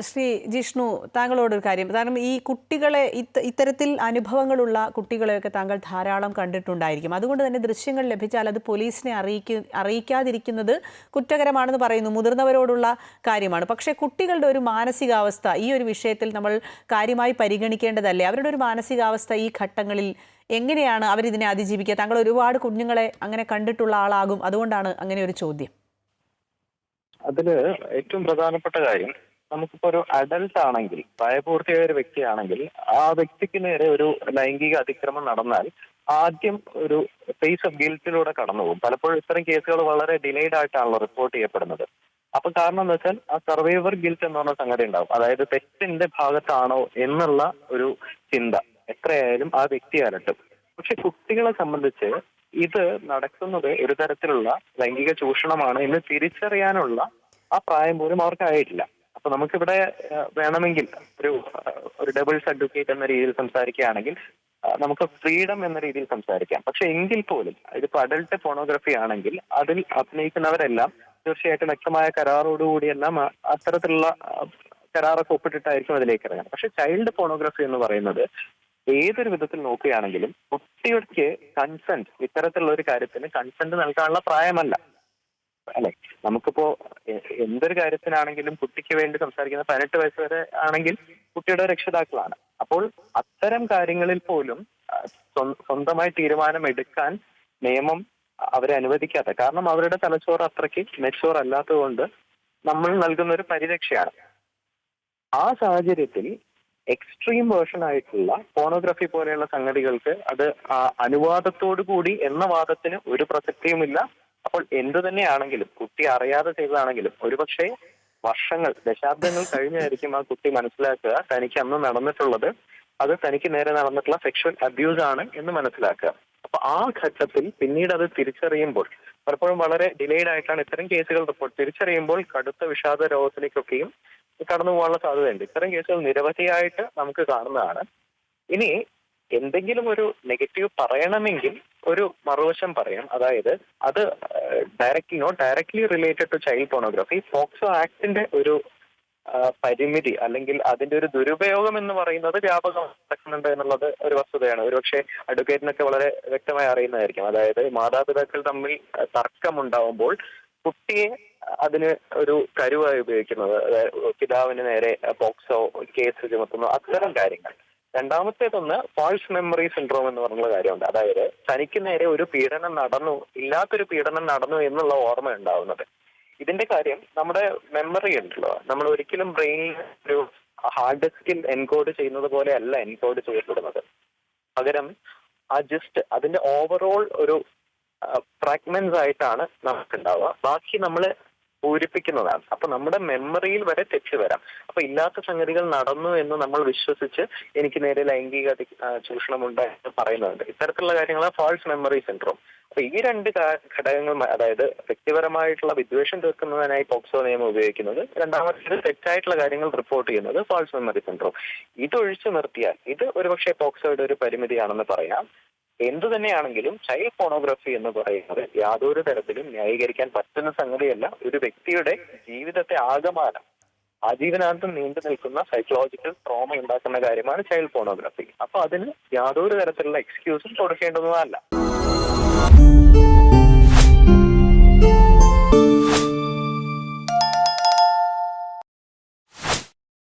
ശ്രീ ജിഷ്ണു താങ്കളോടൊരു കാര്യം. കാരണം ഈ കുട്ടികളെ ഇത്തരത്തിൽ അനുഭവങ്ങളുള്ള കുട്ടികളെയൊക്കെ താങ്കൾ ധാരാളം കണ്ടിട്ടുണ്ടായിരിക്കും. അതുകൊണ്ട് തന്നെ ദൃശ്യങ്ങൾ ലഭിച്ചാൽ അത് പോലീസിനെ അറിയിക്ക അറിയിക്കാതിരിക്കുന്നത് കുറ്റകരമാണെന്ന് പറയുന്നു മുതിർന്നവരോടുള്ള കാര്യമാണ്. പക്ഷേ കുട്ടികളുടെ ഒരു മാനസികാവസ്ഥ ഈ ഒരു വിഷയത്തിൽ നമ്മൾ കാര്യമായി പരിഗണിക്കേണ്ടതല്ലേ? അവരുടെ ഒരു മാനസികാവസ്ഥ ഈ ഘട്ടങ്ങളിൽ എങ്ങനെയാണ് അവരിതിനെ അതിജീവിക്കുക? താങ്കൾ ഒരുപാട് കുഞ്ഞുങ്ങളെ അങ്ങനെ കണ്ടിട്ടുള്ള ആളാകും. അതുകൊണ്ടാണ് അങ്ങനെ ഒരു ചോദ്യം. അതിൽ ഏറ്റവും പ്രധാനപ്പെട്ട കാര്യം നമുക്കിപ്പോ ഒരു അഡൽട്ട് ആണെങ്കിൽ പ്രായപൂർത്തിയായ ഒരു വ്യക്തിയാണെങ്കിൽ ആ വ്യക്തിക്ക് നേരെ ഒരു ലൈംഗിക അതിക്രമം നടന്നാൽ ആദ്യം ഒരു ഫേസ് ഓഫ് ഗിൽറ്റിലൂടെ കടന്നു പോകും പലപ്പോഴും ഇത്തരം കേസുകൾ വളരെ ഡിലേഡ് ആയിട്ടാണല്ലോ റിപ്പോർട്ട് ചെയ്യപ്പെടുന്നത്. അപ്പൊ കാരണം എന്ന് വെച്ചാൽ ആ സർവൈവർ ഗിൽറ്റ് എന്ന് പറഞ്ഞ സംഗതി ഉണ്ടാവും. അതായത് തെറ്റിന്റെ ഭാഗത്താണോ എന്നുള്ള ഒരു ചിന്ത. എത്രയായാലും ആ വ്യക്തി അലട്ടും. പക്ഷെ കുട്ടികളെ സംബന്ധിച്ച് ഇത് നടക്കുന്നത് ഒരു തരത്തിലുള്ള ലൈംഗിക ചൂഷണമാണ് എന്ന് തിരിച്ചറിയാനുള്ള ആ പ്രായം പോലും അവർക്കായിട്ടില്ല അപ്പൊ നമുക്കിവിടെ വേണമെങ്കിൽ ഒരു ഒരു ഡബിൾസ് അഡ്വക്കേറ്റ് എന്ന രീതിയിൽ സംസാരിക്കുകയാണെങ്കിൽ നമുക്ക് ഫ്രീഡം എന്ന രീതിയിൽ സംസാരിക്കാം. പക്ഷെ എങ്കിൽ പോലും ഇതിപ്പോ അഡൽട്ട് ഫോണോഗ്രഫി ആണെങ്കിൽ അതിൽ അഭിനയിക്കുന്നവരെല്ലാം തീർച്ചയായിട്ടും വ്യക്തമായ കരാറോടുകൂടിയെല്ലാം അത്തരത്തിലുള്ള കരാറൊക്കെ ഒപ്പിട്ടിട്ടായിരിക്കും അതിലേക്ക് ഇറങ്ങുന്നത് പക്ഷെ ചൈൽഡ് ഫോണോഗ്രഫി എന്ന് പറയുന്നത് ഏതൊരു വിധത്തിൽ നോക്കുകയാണെങ്കിലും കുട്ടികൾക്ക് കൺസെന്റ് ഇത്തരത്തിലുള്ള ഒരു കാര്യത്തിന് കൺസെന്റ് നൽകാനുള്ള പ്രായമല്ല. അല്ലെ? നമുക്കിപ്പോ എന്തൊരു കാര്യത്തിനാണെങ്കിലും കുട്ടിക്ക് വേണ്ടി സംസാരിക്കുന്ന പതിനെട്ട് വയസ്സ് വരെ ആണെങ്കിൽ കുട്ടിയുടെ രക്ഷിതാക്കളാണ്. അപ്പോൾ അത്തരം കാര്യങ്ങളിൽ പോലും സ്വന്തമായി തീരുമാനം എടുക്കാൻ നിയമം അവരെ അനുവദിക്കാത്ത. കാരണം അവരുടെ തലച്ചോറ് അത്രയ്ക്ക് മെച്ചോർ അല്ലാത്തതുകൊണ്ട് നമ്മൾ നൽകുന്ന ഒരു പരിരക്ഷയാണ്. ആ സാഹചര്യത്തിൽ എക്സ്ട്രീം വേർഷൻ ആയിട്ടുള്ള ഫോണോഗ്രഫി പോലെയുള്ള സംഗതികൾക്ക് അത് അനുവാദത്തോടു കൂടി എന്ന വാദത്തിന് ഒരു പ്രസക്തിയുമില്ല. അപ്പോൾ എന്തു തന്നെയാണെങ്കിലും കുട്ടി അറിയാതെ ചെയ്തതാണെങ്കിലും ഒരുപക്ഷെ വർഷങ്ങൾ ദശാബ്ദങ്ങൾ കഴിഞ്ഞായിരിക്കും ആ കുട്ടി മനസ്സിലാക്കുക തനിക്ക് അന്ന് നടന്നിട്ടുള്ളത് അത് തനിക്ക് നേരെ നടന്നിട്ടുള്ള സെക്ഷൽ അബ്യൂസ് ആണ് എന്ന് മനസ്സിലാക്കുക. അപ്പൊ ആ ഘട്ടത്തിൽ പിന്നീട് അത് തിരിച്ചറിയുമ്പോൾ പലപ്പോഴും വളരെ ഡിലേഡ് ആയിട്ടാണ് ഇത്തരം കേസുകൾ റിപ്പോർട്ട്. തിരിച്ചറിയുമ്പോൾ കടുത്ത വിഷാദ രോഗത്തിലേക്കൊക്കെയും കടന്നു പോകാനുള്ള സാധ്യതയുണ്ട്. ഇത്തരം കേസുകൾ നിരവധിയായിട്ട് നമുക്ക് കാണുന്നതാണ്. ഇനി എന്തെങ്കിലും ഒരു നെഗറ്റീവ് പറയണമെങ്കിൽ ഒരു മറുവശം പറയാം അതായത് അത് directly not directly related to child pornography POCSO ആക്ടിന്റെ ഒരു പരിമിതി അല്ലെങ്കിൽ അതിന്റെ ഒരു ദുരുപയോഗം എന്ന് പറയുന്നത് വ്യാപകം നടക്കുന്നുണ്ട് എന്നുള്ളത് ഒരു വസ്തുതയാണ്. ഒരുപക്ഷെ അഡ്വക്കേറ്റിനൊക്കെ വളരെ വ്യക്തമായി അറിയുന്നതായിരിക്കും. അതായത് മാതാപിതാക്കൾ തമ്മിൽ തർക്കമുണ്ടാവുമ്പോൾ കുട്ടിയെ അതിന് ഒരു കരുവായി ഉപയോഗിക്കുന്നത് പിതാവിന് നേരെ ബോക്സോ കേസ് ചുമത്തുന്നു അത്തരം കാര്യങ്ങൾ. രണ്ടാമത്തേതൊന്ന് ഫാൾസ് മെമ്മറി സിൻഡ്രോം എന്ന് പറഞ്ഞുള്ള കാര്യമുണ്ട്. അതായത് തനിക്ക് നേരെ ഒരു പീഡനം നടന്നു ഇല്ലാത്തൊരു പീഡനം നടന്നു എന്നുള്ള ഓർമ്മ ഉണ്ടാവുന്നത്. ഇതിന്റെ കാര്യം നമ്മുടെ മെമ്മറി ഉണ്ടല്ലോ. നമ്മൾ ഒരിക്കലും ബ്രെയിനിൽ ഒരു ഹാർഡ് ഡിസ്കിൽ എൻകോഡ് ചെയ്യുന്നത് പോലെ അല്ല എൻകോഡ് ചെയ്യപ്പെടുന്നത്. പകരം ആ ജസ്റ്റ് അതിന്റെ ഓവറോൾ ഒരു ഫ്രാഗ്മെന്റ്സ് ആയിട്ടാണ് നമുക്ക് ഉണ്ടാവുക ബാക്കി നമ്മൾ പൂരിപ്പിക്കുന്നതാണ്. അപ്പൊ നമ്മുടെ മെമ്മറിയിൽ വരെ തെറ്റ് വരാം. അപ്പൊ ഇല്ലാത്ത സംഗതികൾ നടന്നു എന്ന് നമ്മൾ വിശ്വസിച്ച് എനിക്ക് നേരെ ലൈംഗിക അതി- ചൂഷണം ഉണ്ട് എന്ന് പറയുന്നുണ്ട്. ഇത്തരത്തിലുള്ള കാര്യങ്ങളാണ് ഫാൾസ് മെമ്മറി സിൻഡ്രോം അപ്പൊ ഈ രണ്ട് ഘടകങ്ങൾ അതായത് വ്യക്തിപരമായിട്ടുള്ള വിദ്വേഷം തീർക്കുന്നതിനായി പോക്സോ നിയമം ഉപയോഗിക്കുന്നത് രണ്ടാമത്തേത് തെറ്റായിട്ടുള്ള കാര്യങ്ങൾ റിപ്പോർട്ട് ചെയ്യുന്നത് ഫാൾസ് മെമ്മറി സിൻഡ്രോം ഇതൊഴിച്ചു നിർത്തിയാൽ ഇത് ഒരുപക്ഷെ പോക്സോയുടെ ഒരു പരിമിതിയാണെന്ന് പറയാം. എന്തു തന്നെയാണെങ്കിലും ചൈൽഡ് ഫോണോഗ്രഫി എന്ന് പറയുന്നത് യാതൊരു തരത്തിലും ന്യായീകരിക്കാൻ പറ്റുന്ന സംഗതിയല്ല. ഒരു വ്യക്തിയുടെ ജീവിതത്തെ ആകമാനം ആജീവനാന്തം നീണ്ടു നിൽക്കുന്ന സൈക്കോളജിക്കൽ ട്രോമ ഉണ്ടാക്കുന്ന കാര്യമാണ് ചൈൽഡ് ഫോണോഗ്രഫി അപ്പൊ അതിന് യാതൊരു തരത്തിലുള്ള എക്സ്ക്യൂസും കൊടുക്കേണ്ടതല്ല